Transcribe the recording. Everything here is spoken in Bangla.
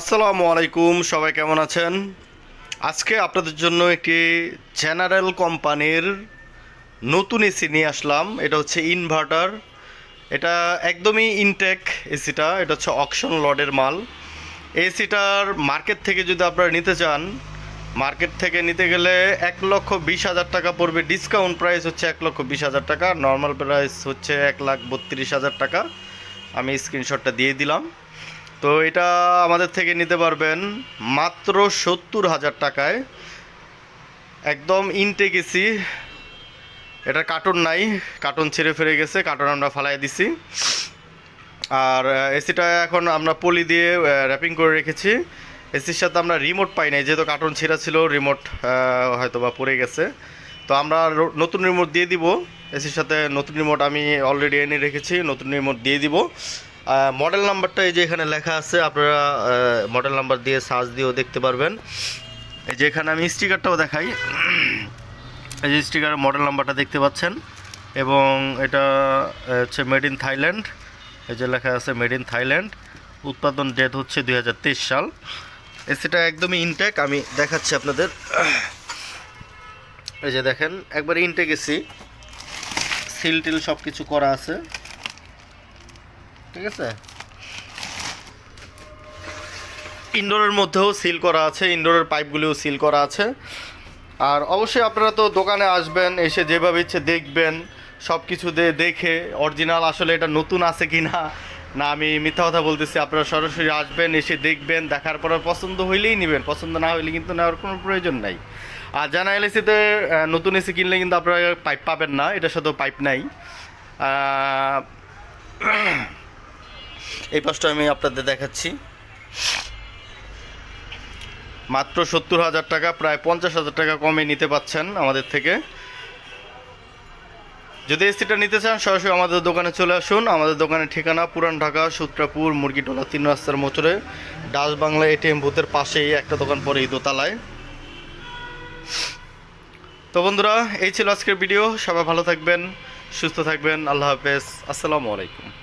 আসসালামু আলাইকুম, সবাই কেমন আছেন? আজকে আপনাদের জন্য একটি জেনারেল কোম্পানির নতুন এসি নিয়ে আসলাম। এটা হচ্ছে ইনভার্টার। এটা একদমই ইনটেক এসিটা, এটা হচ্ছে অকশন লডের মাল। এসিটার মার্কেট থেকে যদি আপনারা নিতে চান, মার্কেট থেকে নিতে গেলে এক লক্ষ বিশ হাজার টাকা পড়বে। ডিসকাউন্ট প্রাইস হচ্ছে এক লক্ষ বিশ হাজার টাকা। নর্মাল প্রাইস হচ্ছে এক লাখ বত্রিশ হাজার টাকা। আমি স্ক্রিনশটটা দিয়ে দিলাম। তো এটা আমাদের থেকে নিতে পারবেন মাত্র সত্তর হাজার টাকায়। একদম ইনটেক এসি। এটা কার্টুন নাই কার্টুন ছেড়ে ফিরে গেছে কার্টুন আমরা ফালাই দিছি। আর এসিটা এখন আমরা পলি দিয়ে র্যাপিং করে রেখেছি। এসির সাথে আমরা রিমোট পাই নাই, যেহেতু কার্টুন ছেঁড়া ছিল রিমোট হয়তো বা পড়ে গেছে। তো আমরা নতুন রিমোট দিয়ে দিব। এসির সাথে নতুন রিমোট আমি অলরেডি এনে রেখেছি, নতুন রিমোট দিয়ে দিব। মডেল নাম্বারটা এই যে এখানে লেখা আছে, আপনারা মডেল নাম্বার দিয়ে সার্চ দিয়েও দেখতে পারবেন। এই যে এখানে আমি স্টিকারটাও দেখাই। এই যে স্টিকারের মডেল নাম্বারটা দেখতে পাচ্ছেন। এবং এটা হচ্ছে মেড ইন থাইল্যান্ড এই যে লেখা আছে মেড ইন থাইল্যান্ড উৎপাদন ডেট হচ্ছে দু হাজার তেইশ সাল। এসিটা একদমই ইনটেক আমি দেখাচ্ছি আপনাদের। এই যে দেখেন, একবার ইনটেক এসি সিল টিল সব কিছু করা আছে। ঠিক আছে? ইনডোরের মধ্যেও সিল করা আছে, ইনডোরের পাইপগুলিও সিল করা আছে। আর অবশ্যই আপনারা তো দোকানে আসবেন, এসে যেভাবে ইচ্ছে দেখবেন সব কিছু দেখে, অরিজিনাল আসলে এটা নতুন আছে কি না না আমি মিথ্যা কথা বলতেছি, আপনারা সরাসরি আসবেন, এসে দেখবেন, দেখার পর পছন্দ হইলেই নেবেন, পছন্দ না হইলে কিন্তু নেওয়ার কোনো প্রয়োজন নাই। আর জানা এলএসিতে নতুন এসি কিনলে কিন্তু আপনারা পাইপ পাবেন না, এটার সাথেও পাইপ নাই। এই পাশটা আমি আপনাদের দেখাচ্ছি। মাত্র সত্তর হাজার টাকা, প্রায় পঞ্চাশ হাজার টাকা কমে নিতে পাচ্ছেন আমাদের থেকে। যদি এসিটা নিতে চান, সরাসরি আমাদের দোকানে চলে আসুন। আমাদের দোকানের ঠিকানা পুরান ঢাকা, সূত্রাপুর মুরগিটোলা তিন রাস্তার মোচরে ডাস বাংলা এটিএম বুথের পাশেই একটা দোকান পরে দোতলায়। তো বন্ধুরা, এই ছিল আজকের ভিডিও। সবাই ভালো থাকবেন, সুস্থ থাকবেন। আল্লাহ হাফেজ। আসসালামু আলাইকুম।